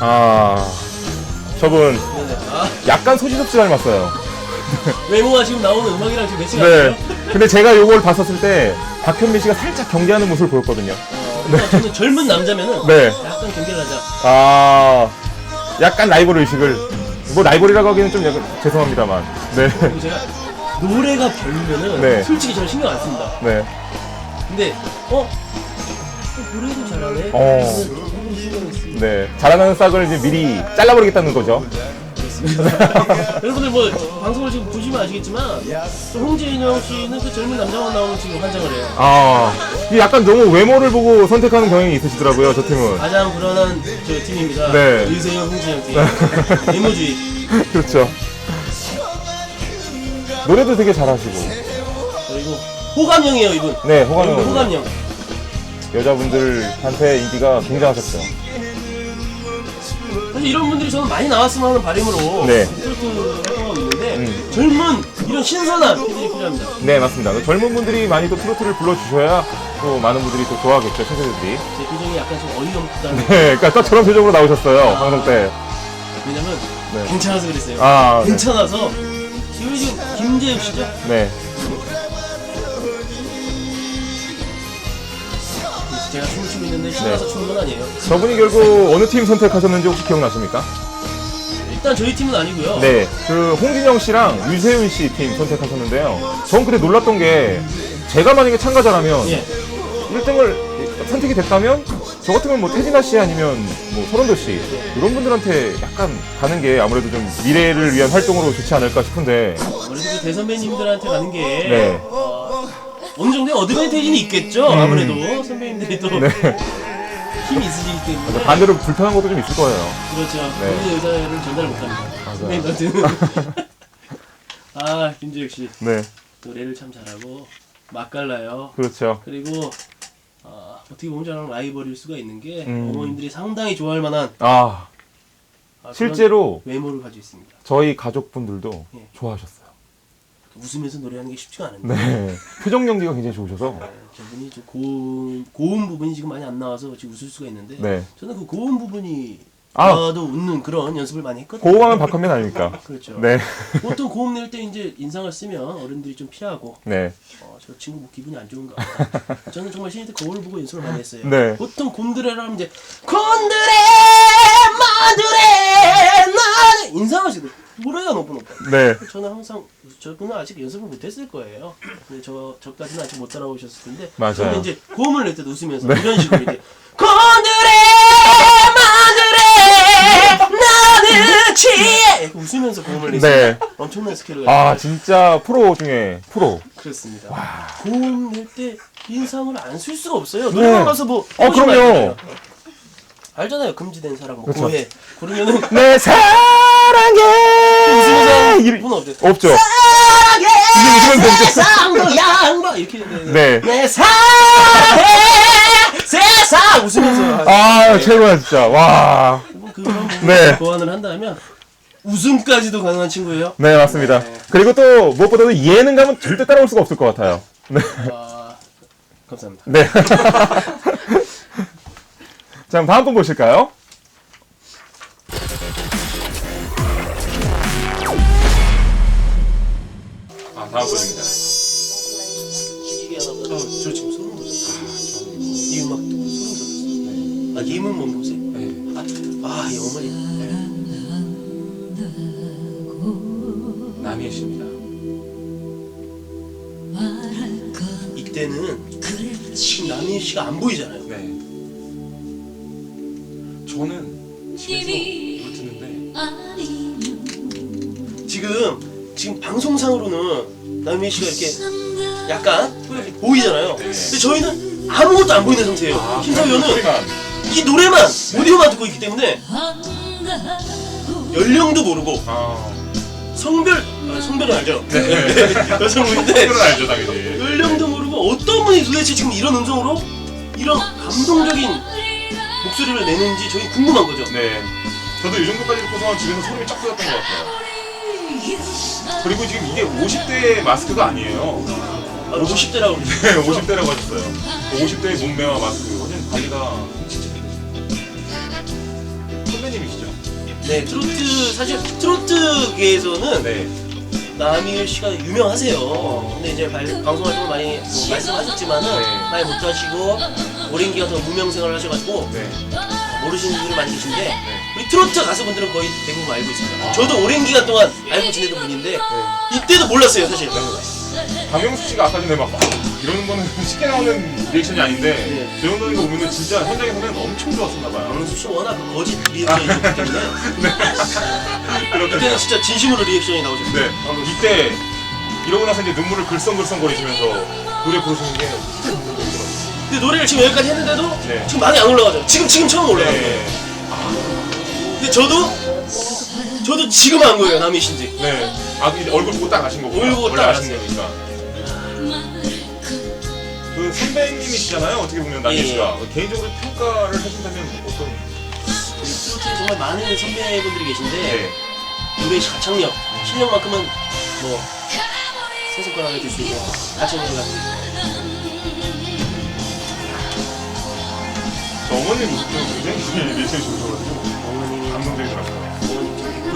아 저분 약간 소지섭 씨 닮았어요. 외모가 지금 나오는 음악이랑 지금 매치가 네. 안 돼요? 근데 제가 요걸 봤었을 때 박현민 씨가 살짝 경계하는 모습을 보였거든요. 어, 그러니까 저는 젊은 남자면은 네. 약간 경계를 하자. 아 약간 라이벌 의식을 뭐 라이벌이라고 하기는 좀 약간 죄송합니다만. 네. 그리고 제가 노래가 별로면은 네. 솔직히 저는 신경 안 씁니다. 네. 근데 어? 어, 노래도 잘하네. 어. 씁니다. 네. 자라나는 싹을 이제 미리 잘라버리겠다는 거죠. 여러분들 뭐 방송을 지금 보시면 아시겠지만 또 홍진영 씨는 그 젊은 남자만 나오면 지금 환장을 해요. 아, 이게 약간 너무 외모를 보고 선택하는 경향이 있으시더라고요, 저 팀은. 가장 불안한 저 팀입니다. 네. 유세영, 홍진영 팀. 외모주의. 그렇죠. 노래도 되게 잘하시고. 그리고 호감형이에요 이분. 네, 호감형. 호감형. 여자분들한테 인기가 굉장하셨죠. 사실 이런 분들이 저는 많이 나왔으면 하는 바람으로 네. 트로트 활동하고 있는데 음. 젊은 이런 신선한 분들이 필요합니다. 네, 맞습니다. 젊은 분들이 많이 또 트로트를 불러주셔야 또 많은 분들이 또 좋아하겠죠, 세대들이. 제 표정이 약간 좀 어이없다는 네, 그러니까 딱 저런 표정으로 나오셨어요, 방송 때. 왜냐면 네. 괜찮아서 그랬어요. 아, 네. 괜찮아서 지금 지금 김재욱 씨죠? 네. 제가 있는데 네. 건 아니에요. 저분이 결국 어느 팀 선택하셨는지 혹시 기억나십니까? 일단 저희 팀은 아니고요. 네, 그 홍진영 씨랑 유세윤 씨 팀 선택하셨는데요. 전 근데 놀랐던 게 제가 만약에 참가자라면 예. 1등을 선택이 됐다면 저 같으면 뭐 태진아 씨 아니면 뭐 서른도 씨 이런 분들한테 약간 가는 게 아무래도 좀 미래를 위한 활동으로 좋지 않을까 싶은데 아무래도 그 대선배님들한테 가는 게 네. 어, 어느 정도의 어드밴테이지는 있겠죠. 아무래도 선배님들이 또 음. 네. 힘이 있으시기 때문에 반대로 불편한 것도 좀 있을 거예요. 그렇죠. 네. 본인의 의사를 전달 못합니다. 선배님한테는 아 김재욱 씨 네, 노래를 참 잘하고 맛깔나요. 그렇죠. 그리고 아, 어떻게 보면 저랑 라이벌일 수가 있는 게 음. 어머님들이 상당히 좋아할 만한 아 아, 그런 실제로 외모를 가지고 있습니다. 저희 가족분들도 예. 좋아하셨어요. 웃으면서 노래하는 게 쉽지가 않은데. 네, 표정 연기가 굉장히 좋으셔서. 네, 저분이 좀 고음, 고음 부분이 지금 많이 안 나와서 지금 웃을 수가 있는데 네. 저는 그 고음 부분이 아. 나도 웃는 그런 연습을 많이 했거든요. 고음하면 박한면 아닙니까? 그렇죠. 네, 보통 고음 낼 때 이제 인상을 쓰면 어른들이 좀 피하고 네, 어, 저 친구 뭐 기분이 안 좋은가 보다. 저는 정말 신인 때 거울을 보고 연습을 많이 했어요. 네. 보통 곤드레를 하면 이제 곤드레 마드레 나는 인상을 쓰고 뭐래요 높은 오빠. 네. 저는 항상 저분은 아직 연습을 못했을 거예요. 근데 저 저까지는 아직 못 따라오셨을 텐데. 맞아요. 근데 이제 고음을 낼 때도 웃으면서 네. 이런 식으로 이제 곤드레 웃으면서 고음을 내시면 네. 엄청난 스킬을 아 가지고 진짜 프로 중에 프로. 그렇습니다. 고음 낼때 인상을 안 쓸 수가 없어요. 노래방 네. 가서 뭐 어, 해보시면 그럼요. 알잖아요. 알잖아요. 금지된 사랑 뭐 그렇죠. 고해. 그러면은 내 사랑해. 웃으면서 분은 없죠. 없죠. 사랑해 웃으면서 없죠. 세상도 양보 이렇게 되는 네. 내 사랑해 세상 웃으면서 아 최고야 진짜. 와. 뭐 그런 부분 네. 보완을 한다면 웃음까지도 가능한 친구예요. 네 맞습니다. 네. 그리고 또 무엇보다도 예능감은 절대 따라올 수가 없을 것 같아요. 네. 아, 감사합니다. 네. 자 그럼 다음 분 보실까요? 아 다음 분입니다. 아, 저 지금 소름 돋았어. 이 음악 듣고 소름 돋았어. 아, 이문 못 보세요. 아, 아, 이 어머 씨입니다. 이때는 지금 남희 씨가 안 보이잖아요. 네. 저는 집에서 못 듣는데 지금 지금 방송상으로는 남희 씨가 이렇게 약간 이렇게 보이잖아요. 근데 저희는 아무것도 안 보이는 상태예요. 심사위원은 이 노래만 오디오만 듣고 있기 때문에 연령도 모르고 아, 성별 아, 성별은 알죠. 네. 여성분인데 알죠 당연히. 연령도 모르고 어떤 분이 도대체 지금 이런 음성으로 이런 감동적인 목소리를 내는지 저희 궁금한 거죠. 네. 저도 이 정도까지 듣고서 집에서 소름이 쫙 돋았던 것 같아요. 그리고 지금 이게 50대 마스크가 아니에요. 아, 50대라고 그러죠. 네, 50대라고 하셨어요. 50대의 몸매와 마스크. 관리가 진짜 선배님이시죠? 네, 트로트 사실 트로트계에서는 네. 남일 씨가 유명하세요. 근데 이제 발- 방송 활동을 많이 뭐 말씀하셨지만은 네. 많이 못 하시고 오랜 기간 동안 무명 생활을 하셔가지고 네. 모르시는 분들이 많이 계신데 우리 트로트 가수분들은 거의 대부분 알고 있습니다. 저도 오랜 기간 동안 알고 지내던 분인데 이때도 몰랐어요 사실. 박명수 씨가 아까 전에 막 아, 이러는 거는 쉽게 나오는 리액션이 아닌데 네. 저 정도는 거 보면은 진짜 현장에서는 엄청 좋았었나 봐요. 박명수 씨 워낙 그 거짓 리액션이기 때문에 그렇군요. 이때는 진짜 진심으로 리액션이 나오셨어요. 네. 이때 이러고 나서 이제 눈물을 글썽글썽거리시면서 노래 부르시는 게 진짜 감동적이더라고요. 근데 노래를 지금 여기까지 했는데도 네. 지금 많이 안 올라가죠. 지금 지금 처음 올라간 거예요. 네. 근데 저도 저도 지금 안 거예요 씨인지. 네. 아 이제 얼굴 보고 딱 아신 거고. 얼굴 보고 원래 딱 아신 거니까. 그 선배님이시잖아요. 어떻게 보면 남희 예, 씨가 개인적으로 평가를 해준다면 어떤? 트로트에 정말 많은 선배분들이 계신데 네. 노래 가창력, 실력만큼은 뭐 세손가락에 들수 있고 가창력을 가지고 저 어머님 모습도 굉장히 좋으셔가지고 어머님이 감동적이더라고요.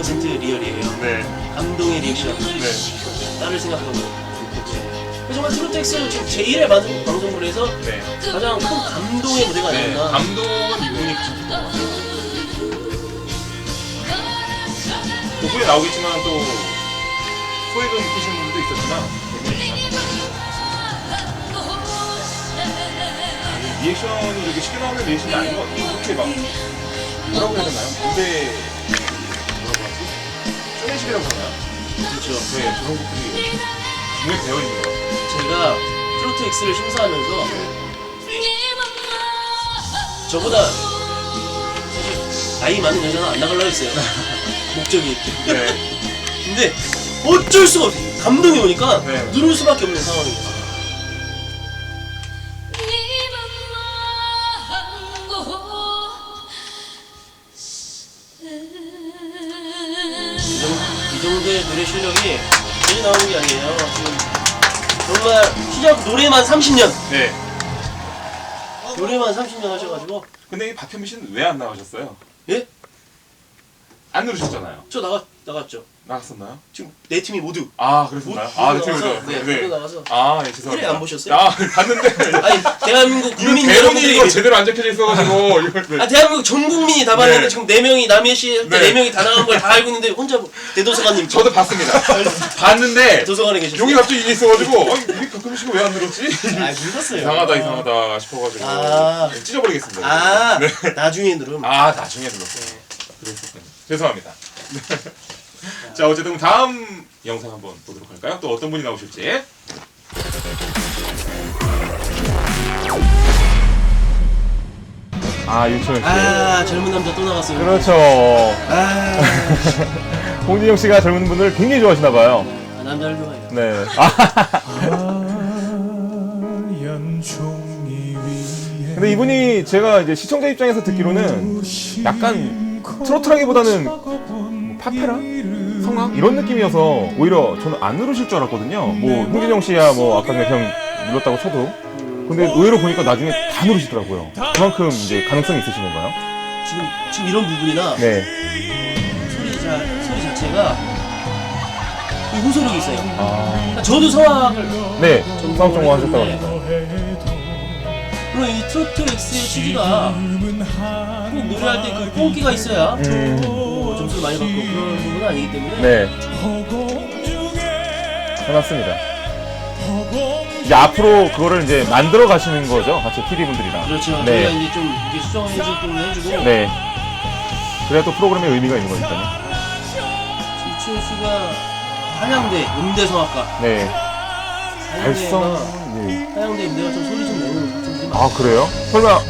어머님 100% 리얼이에요. 네. 감동의 리액션, 네. 딸을 생각하는 거. 그래서 정말 트로트 X 지금 제1회 방송, 방송을 해서 네. 가장 큰 감동의 무대가 네. 아니었나. 감동은 이분이 컸던 것 같아요. 또 후에 나오겠지만 또 소외감 느끼시는 분들도 있었지만 리액션이 이렇게 쉽게 나오는 리액션이 아닌 것 같아요. 이렇게 막 뭐라고 해야 되나요? 무대 하나요? 그렇죠. 네, 저런 것들이 눈에 배어 있는 것 같아요. 제가 트로트 X를 심사하면서 저보다 사실 나이 많은 여자는 안 나가려고 했어요. 목적이. 네. 근데 어쩔 수가 없어. 감동이 오니까 네. 누를 수밖에 없는 상황이에요. 실력이 괜히 나오는 게 아니에요. 지금 정말 시작 노래만 30년, 네. 노래만 30년 하셔가지고 근데 이 박현미 씨는 왜 안 나가셨어요? 예? 안 누르셨잖아요. 저 나가 나갔죠. 나갔었나요? 지금 네 팀이 모두 아, 그랬었나요? 아, 네, 나가서, 팀이죠. 네, 모두 나가서 아, 예, 죄송합니다. 안 보셨어요? 아, 봤는데. 아니 대한민국 이거 국민 대본이 여러분들이 이거 제대로 안 적혀져 있어가지고 이걸 네. 아 대한민국 전 국민이 다 봤는데 네. 지금 네 명이 남해 씨때 네. 네 명이 다 나간 걸 다 알고 있는데 혼자 뭐 대도서관님 저도 봤습니다. 봤는데 도서관에 계셨어요. 여기 갑자기 이게 있어가지고 아니 우리 박현미 씨가 왜안 늘었지? 아. 이상하다 이상하다 싶어가지고 아. 네, 찢어버리겠습니다. 아 네. 나중에 누름. 아 나중에 눌렀어요. 그랬었군요. 죄송합니다. 네. 자 어쨌든 다음 영상 한번 보도록 할까요? 또 어떤 분이 나오실지. 아 유치원 씨. 아 젊은 남자 또 나갔어요. 그렇죠. 아, 홍진영 씨가 젊은 분들 굉장히 좋아하시나 봐요. 아 남자를 좋아해요. 네. 아, 근데 이분이 제가 이제 시청자 입장에서 듣기로는 약간 트로트라기보다는 뭐 파페라? 성악? 이런 느낌이어서 오히려 저는 안 누르실 줄 알았거든요. 뭐 홍진영 씨야 뭐 아까 그냥 눌렀다고 쳐도. 근데 의외로 보니까 나중에 다 누르시더라고요. 그만큼 이제 가능성이 있으신 건가요? 지금 지금 이런 부분이나 네. 소리 자 소리 자체가 이 호소력이 있어요. 아. 그러니까 저도 성악을 네. 성악 전공 하셨다고 합니다. 물론 이 트로트 X의 취지가 꼭 노래할 때 그 뽕기가 있어야 음. 뭐 점수를 많이 받고 그런 부분은 아니기 때문에 네. 해놨습니다. 이제 앞으로 그거를 이제 만들어 가시는 거죠. 같이 TV분들이랑. 그렇죠. 저희가 네. 이제 좀 이렇게 수정 연습 좀 해주고 네. 그래야 또 프로그램에 의미가 있는 거니까요. 이치현 씨가 한양대 음대 성악가 네. 한양대가 발성. 네. 한양대 음대가 좀 소리 좀 내는. 아, 그래요? 설마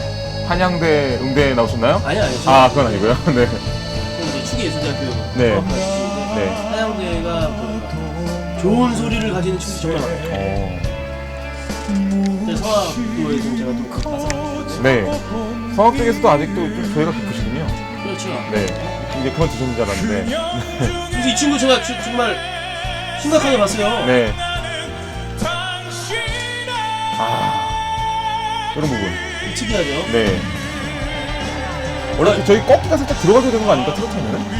한양대 음대 나오셨나요? 아니 아니 아, 그건 아니고요. 네. 네. 네. 한양대가 그 좋은 소리를 가지는 춤이 정말 많아요. 어. 근데 성악도에 좀 제가 좀 가서 네. 성악 쪽에서도 아직도 좀 조예가 깊으시군요. 그렇죠. 네. 이제 그만 두셨는 줄 알았는데. 그래서 이 친구 제가 주- 정말 심각하게 봤어요. 네. 아. 이런 부분. 특이하죠. 네. 원래 저희 꺾기가 살짝 들어가줘야 되는 거 아닙니까 트로트는?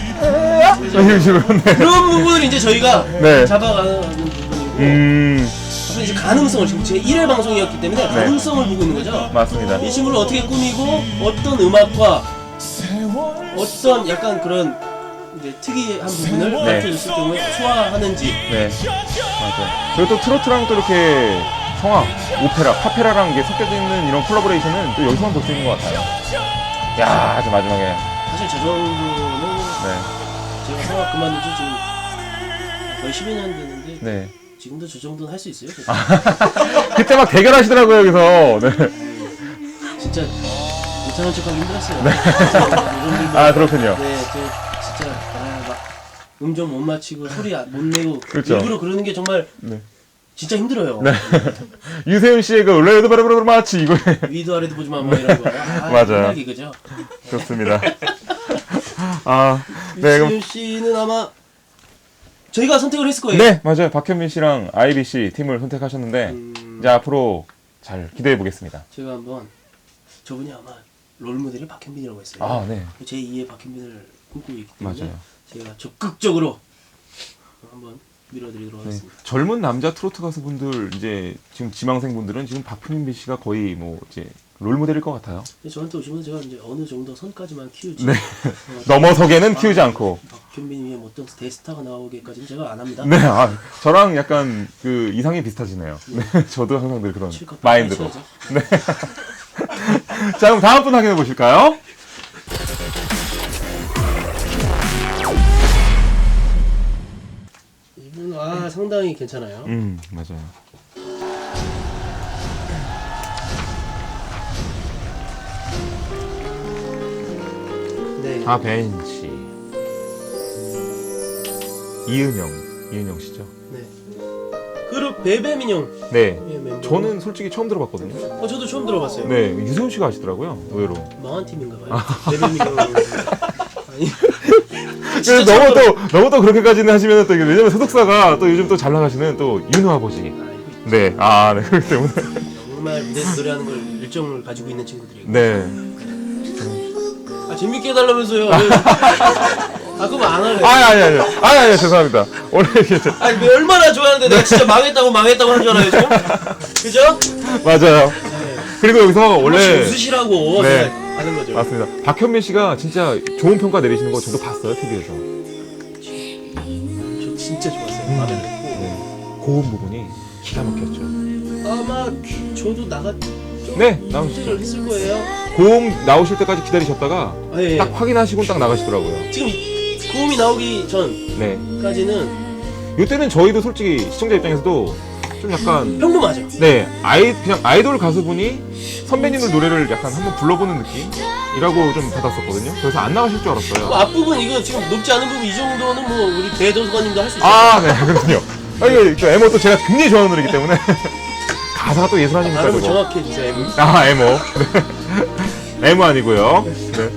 이런 식으로 네. 그런 부분을 이제 저희가 네. 잡아가는 부분이고 음 그래서 이제 가능성을 지금 제 1회 방송이었기 때문에 네. 가능성을 보고 있는 거죠. 맞습니다. 이 친구를 어떻게 꾸미고 어떤 음악과 어떤 약간 그런 이제 특이한 부분을 네. 경우에 소화하는지 네 맞아. 그리고 또 트로트랑 또 이렇게 성악, 오페라, 파페라랑 이게 섞여져 있는 이런 콜라보레이션은 또 여기서만 볼 수 있는 것 같아요. 야, 아주 마지막에 사실 저 정도는 네 제가 성악 그만둔 지 지금 거의 10여 년 됐는데 네. 지금도 저 정도는 할 수 있어요. 그때 막 대결하시더라고요 여기서. 네. 진짜 못하는 척하기 힘들었어요. 네. 아 그렇군요. 네, 저 진짜 아, 막 음정 못 맞히고 소리 안- 못 내고 그렇죠. 일부러 그러는 게 정말 네. 진짜 힘들어요. 유세윤 씨의 그 레드 바라바라 마치 이거 위도 아래도 보지 마, 뭐 이런 거. 아, 맞아요. 개그죠. 좋습니다. 아, 네 그럼 유시윤 씨는 아마 저희가 선택을 했을 거예요. 네 맞아요 박현민 씨랑 아이비 씨 팀을 선택하셨는데 음, 이제 앞으로 잘 기대해 보겠습니다. 제가 한번 저분이 아마 롤 모델이 박현빈이라고 했어요. 아 네. 제 2의 박현빈을 꿈꾸고 있기 때문에 맞아요. 제가 적극적으로 한번 밀어드리도록 네. 하겠습니다. 젊은 남자 트로트 가수분들 이제 지금 지망생 분들은 지금 박현민 씨가 거의 뭐 이제 롤 모델일 것 같아요. 근데 저한테 오시면 제가 이제 어느 정도 선까지만 키우지. 네. 어, 넘어서게는 키우지 않고. 박현빈 위에 뭐 어떤 대스타가 나오기까지는 제가 안 합니다. 네, 아, 저랑 약간 그 이상이 비슷하시네요. 네, 저도 항상 늘 그런 마인드로. 쳐야죠. 자, 그럼 다음 분 확인해 보실까요? 상당히 괜찮아요. 음, 맞아요. 네. 아, 벤치. 이은영, 이은영 씨죠? 네. 그룹 베베민용. 네. 예, 멤버. 저는 솔직히 처음 들어봤거든요. 어 저도 처음 들어봤어요. 네, 유세훈 씨가 아시더라고요, 의외로. 망한 팀인가 봐요. 베베민용. 아니. 그래서 너무 또, 너무 또 그렇게까지는 하시면 또, 이게 왜냐면 소속사가 또 요즘 또 잘 나가시는 또 윤호 아버지. 있- 네, 아, 네, 그렇기 때문에. 정말 무대에서 노래하는 걸 일정을 가지고 있는 친구들이에요. 네. 아 재밌게 해달라면서요. 아 그럼 안 할래. 아니, 아니, 아니. 아니, 아니, 죄송합니다. 원래 이게. 저- 아니 왜 얼마나 좋아하는데 내가 진짜 망했다고 망했다고 하는 줄 알아요 지금? 그죠? 맞아요. 네. 그리고 여기서 원래. 웃으시라고 네. 제가 하는 거죠. 맞습니다. 박현민 씨가 진짜 좋은 평가 내리시는 거 저도 봤어요, TV에서. 저 진짜 좋았어요. 마음에 들었고 네. 고음 부분이 기가 막혔죠. 아마 저도 나가 네, 나오시죠. 출연을 했을 거예요. 고음 나오실 때까지 기다리셨다가 아, 예. 딱 확인하시고 딱 나가시더라고요. 지금 이- 고음이 나오기 네. 전까지는 이때는 저희도 솔직히 시청자 입장에서도 좀 약간 평범하죠. 네 아이 그냥 아이돌 가수분이 선배님들 노래를 약간 한번 불러보는 느낌이라고 좀 받았었거든요. 그래서 안 나가실 줄 뭐 알았어요. 앞부분 이거 지금 높지 않은 부분 이 정도는 뭐 우리 대도서관님도 할 수 있어요. 아, 네, 그렇군요. 아, 이거 또 에모 또 제가 굉장히 좋아하는 노래이기 때문에 가사가 또 예술 아닙니까 발음을 그거. 정확히 해주세요. 엠. 아, 에모. 네. 에모 아니고요. 네.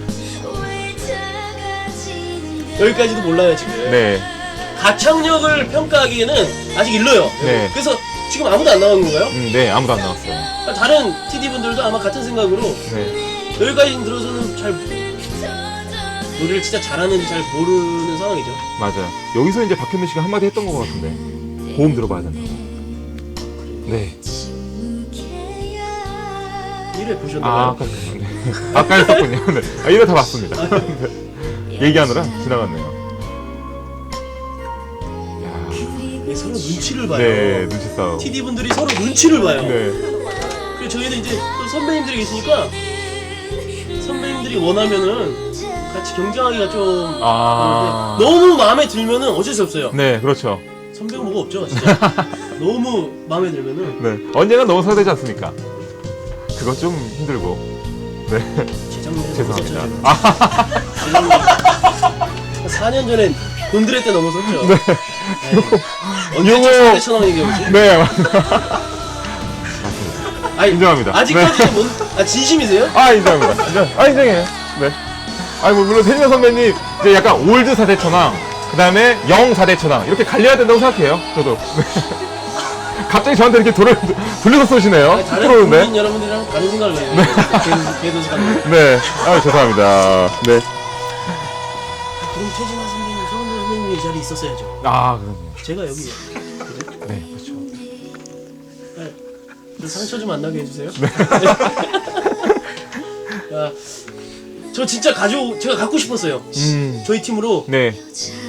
여기까지도 몰라요 지금. 네. 가창력을 평가하기에는 아직 일러요. 네. 그래서 지금 아무도 안 나온 건가요? 음, 네, 아무도 안 나왔어요. 다른 TD 분들도 아마 같은 생각으로 네. 여기까지 들어서는 잘 노래를 진짜 잘하는지 잘 모르는 상황이죠. 맞아요. 여기서 이제 박현민 씨가 한마디 했던 것 같은데. 고음 들어봐야 된다고. 네. 1회 보셨나요? 아, 아까, 네. 아까 했었군요. 네. 아, 이거 다 봤습니다. 네. 얘기하느라 지나갔네요. 서로 눈치를 봐요. 네, 눈치 싸움. TD 분들이 서로 눈치를 봐요. 네. 그리고 저희는 이제 또 선배님들이 계시니까 선배님들이 원하면은 같이 경쟁하기가 좀 아. 그런데 너무 마음에 들면은 어쩔 수 없어요. 네, 그렇죠. 선배가 뭐가 없죠, 진짜. 너무 마음에 들면은 네. 언젠가 넘어서야 되지 않습니까? 그건 좀 힘들고. 네. 재작년에 죄송합니다. 아, 재작년 4년 전에 곤드레 때 넘어섰죠. 네. 요거- 4대 천왕 얘기하지? 네, 맞습니다. 아니, 인정합니다. 아직까지 뭔, 아 진심이세요? 아 인정합니다. 인정. 아 인정해요. 네. 아니 뭐 물론 세진아 선배님 이제 약간 올드 사대 천왕, 그 다음에 영 사대 천왕 이렇게 갈려야 된다고 생각해요. 저도. 네. 갑자기 저한테 이렇게 돌을 돌려서 쏘시네요. 아니, 다른 프로인데. 국민 여러분들이랑 다른 생각을 해요. 개도- 개도시 감독. 네. 아 죄송합니다. 네. 그럼 최진아 선배님, 서른도 선배님이 이 자리에 있었어야죠. 아 그럼요. 제가 여기 네 그렇죠. 네. 저 상처 좀 안 나게 해주세요. 네. 야, 저 진짜 가져 제가 갖고 싶었어요. 음. 저희 팀으로 네.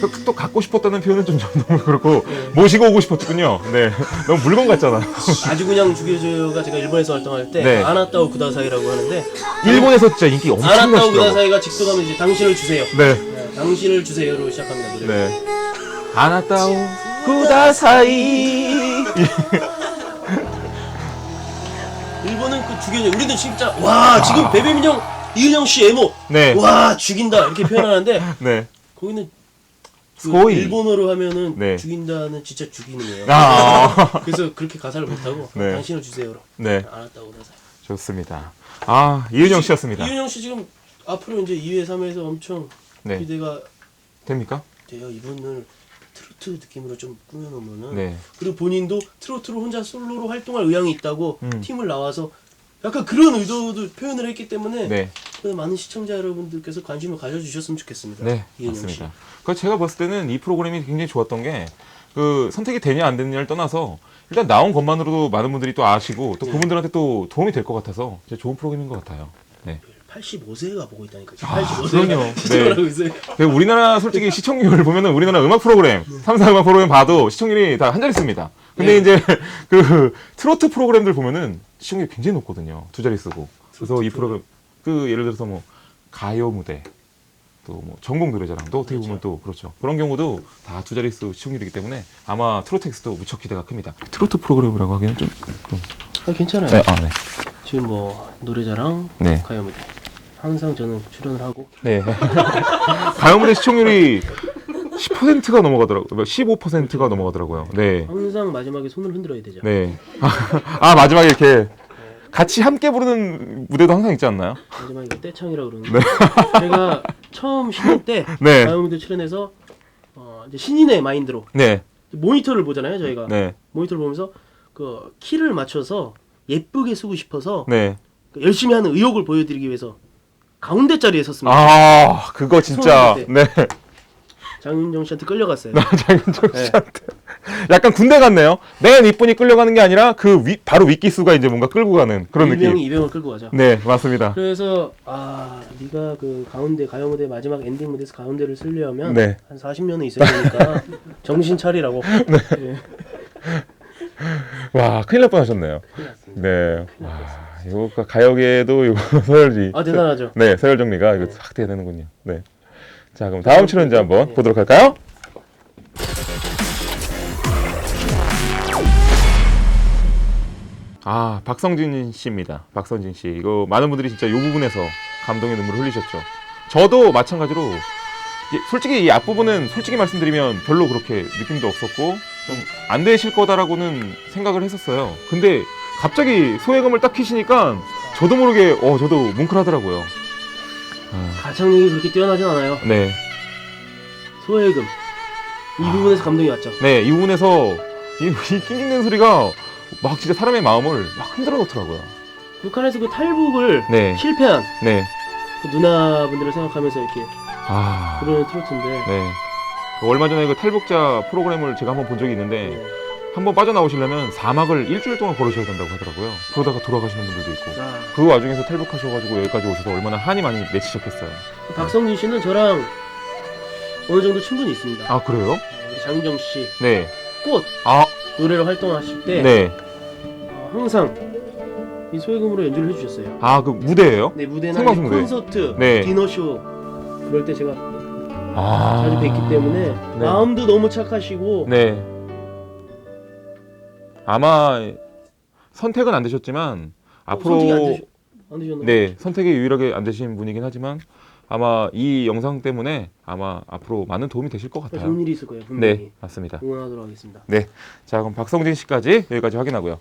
또, 또 갖고 싶었다는 표현은 좀 너무 그렇고 네. 모시고 오고 싶었군요. 네. 너무 물건 같잖아. 아주 그냥 죽여줘요가 제가 일본에서 활동할 때 네. 아나타오 구다사이라고 하는데 일본에서 진짜 인기 엄청 아나타오 나시더라고. 구다사이가 직도가면 이제 당신을 주세요. 네. 네, 당신을 주세요로 시작합니다 노래. 네. 아나타오 구다사이. 일본은 그 죽여줘. 우리도 진짜 와 지금 베베민형 이은영 씨 애모 아. 네. 와 죽인다 이렇게 표현하는데 네. 거기는 그. 일본어로 하면은 네. 죽인다는 진짜 죽이는 거예요. 아. 그래서 그렇게 가사를 못 하고 네. 당신을 주세요로 네. 알았다고 그래서 좋습니다. 아 이은영 씨였습니다. 이은영 씨 지금 앞으로 이제 2회 3회에서 엄청 네. 기대가 됩니까? 돼요. 이분을 트로트 느낌으로 좀 꾸며놓으면은 네. 그리고 본인도 트로트로 혼자 솔로로 활동할 의향이 있다고 음. 팀을 나와서 약간 그런 의도도 표현을 했기 때문에 네. 그 많은 시청자 여러분들께서 관심을 가져주셨으면 좋겠습니다. 네. 이은영 맞습니다. 씨. 그 제가 봤을 때는 이 프로그램이 굉장히 좋았던 게 그 선택이 되냐 안 되느냐를 떠나서 일단 나온 것만으로도 많은 분들이 또 아시고 또 네. 그분들한테 또 도움이 될 것 같아서 진짜 좋은 프로그램인 것 같아요. 네. 85세가 보고 있다니까. 아, 85세가 그럼요. 시청을 하고 있어요. 그 우리나라 솔직히 시청률 보면은 우리나라 음악 프로그램, 삼사 음악 프로그램 봐도 시청률이 다 한 자리 씁니다. 근데 네. 이제 그 트로트 프로그램들 보면은 시청률이 굉장히 높거든요. 두 자리 쓰고. 그래서 이 프로그램 그 예를 들어서 뭐 가요 무대 또 뭐 전국 노래자랑도 어떻게 보면 또 그렇죠. 그런 경우도 다 두 자리 수 시청률이기 때문에 아마 트로트엑스도 무척 기대가 큽니다. 트로트 프로그램이라고 하기는 좀 그럼. 아, 괜찮아요. 네, 아, 네. 지금 뭐 노래자랑, 네. 가요 무대 항상 저는 출연을 하고 네. 가요 무대 시청률이 10%가 넘어가더라고요. 15%가 넘어가더라고요. 네. 항상 마지막에 손을 흔들어야 되죠. 네. 아 마지막에 이렇게 같이 함께 부르는 무대도 항상 있지 않나요? 마지막에 이거 떼창이라 그러는데 제가 처음 신인 때 네. 가요무대 출연해서 어, 이제 신인의 마인드로 네. 모니터를 보잖아요 저희가 네. 모니터를 보면서 그 키를 맞춰서 예쁘게 쓰고 싶어서 네. 그 열심히 하는 의욕을 보여드리기 위해서 가운데 자리에 섰습니다. 아 그거 진짜 손을 네. 장윤정 씨한테 끌려갔어요. 장윤정 네. 씨한테 약간 군대 같네요. 맨 이쁜이 끌려가는 게 아니라 그 위, 바로 윗기수가 이제 뭔가 끌고 가는 그런 느낌. 이병을 끌고 가죠. 네 맞습니다. 그래서 아 네가 그 가운데 가요 무대 마지막 엔딩 무대에서 가운데를 쓰려면 네. 한 40년은 있어야 되니까 정신 차리라고. 네. 와 큰일 날 뻔하셨네요. 네. 와 이거 가요계도 이거 서열이 아 대단하죠. 네 서열 정리가 이거 확 돼야 되는군요. 네. 자 그럼 다음 출연자 한번 네. 보도록 할까요? 아 박성진 씨입니다. 박성진 씨 이거 많은 분들이 진짜 이 부분에서 감동의 눈물을 흘리셨죠. 저도 마찬가지로 이게 솔직히 이 앞부분은 솔직히 말씀드리면 별로 그렇게 느낌도 없었고 좀 안 되실 거다라고는 생각을 했었어요. 근데 갑자기 소외감을 딱 키시니까 저도 모르게 어 저도 뭉클하더라고요. 아, 가창력이 그렇게 뛰어나진 않아요. 네. 소외금 이 부분에서 감동이 왔죠. 네, 이 부분에서 이, 이 낑낑대는 소리가 막 진짜 사람의 마음을 막 흔들어 놓더라고요. 북한에서 그 탈북을 네, 실패한 네. 그 누나분들을 생각하면서 이렇게 아, 부르는 트로트인데 네. 얼마 전에 그 탈북자 프로그램을 제가 한번 본 적이 있는데 네. 한번 빠져나오시려면 사막을 일주일 동안 걸으셔야 된다고 하더라고요. 그러다가 돌아가시는 분들도 있고. 자, 그 와중에서 탈북하셔가지고 여기까지 오셔서 얼마나 한이 많이 맺히셨겠어요. 박성진 씨는 저랑 어느 정도 친분이 있습니다. 아, 그래요? 우리 장윤정 씨, 네. 꽃 아, 노래로 활동하실 때 네. 어, 항상 이 소외금으로 연주를 해주셨어요. 아, 그 무대예요? 네 무대나 생방송 이제 무대. 콘서트, 네. 디너쇼 그럴 때 제가 아. 자주 뵙기 때문에 네. 마음도 너무 착하시고 네. 아마 선택은 안 되셨지만 앞으로 어, 선택이 안, 되시, 안 되셨나요? 네 선택이 유일하게 안 되신 분이긴 하지만 아마 이 영상 때문에 아마 앞으로 많은 도움이 되실 것 같아요. 좋은 일이 있을 거예요 분명히 네 맞습니다. 응원하도록 하겠습니다. 자 그럼 박성진 씨까지 여기까지 확인하고요.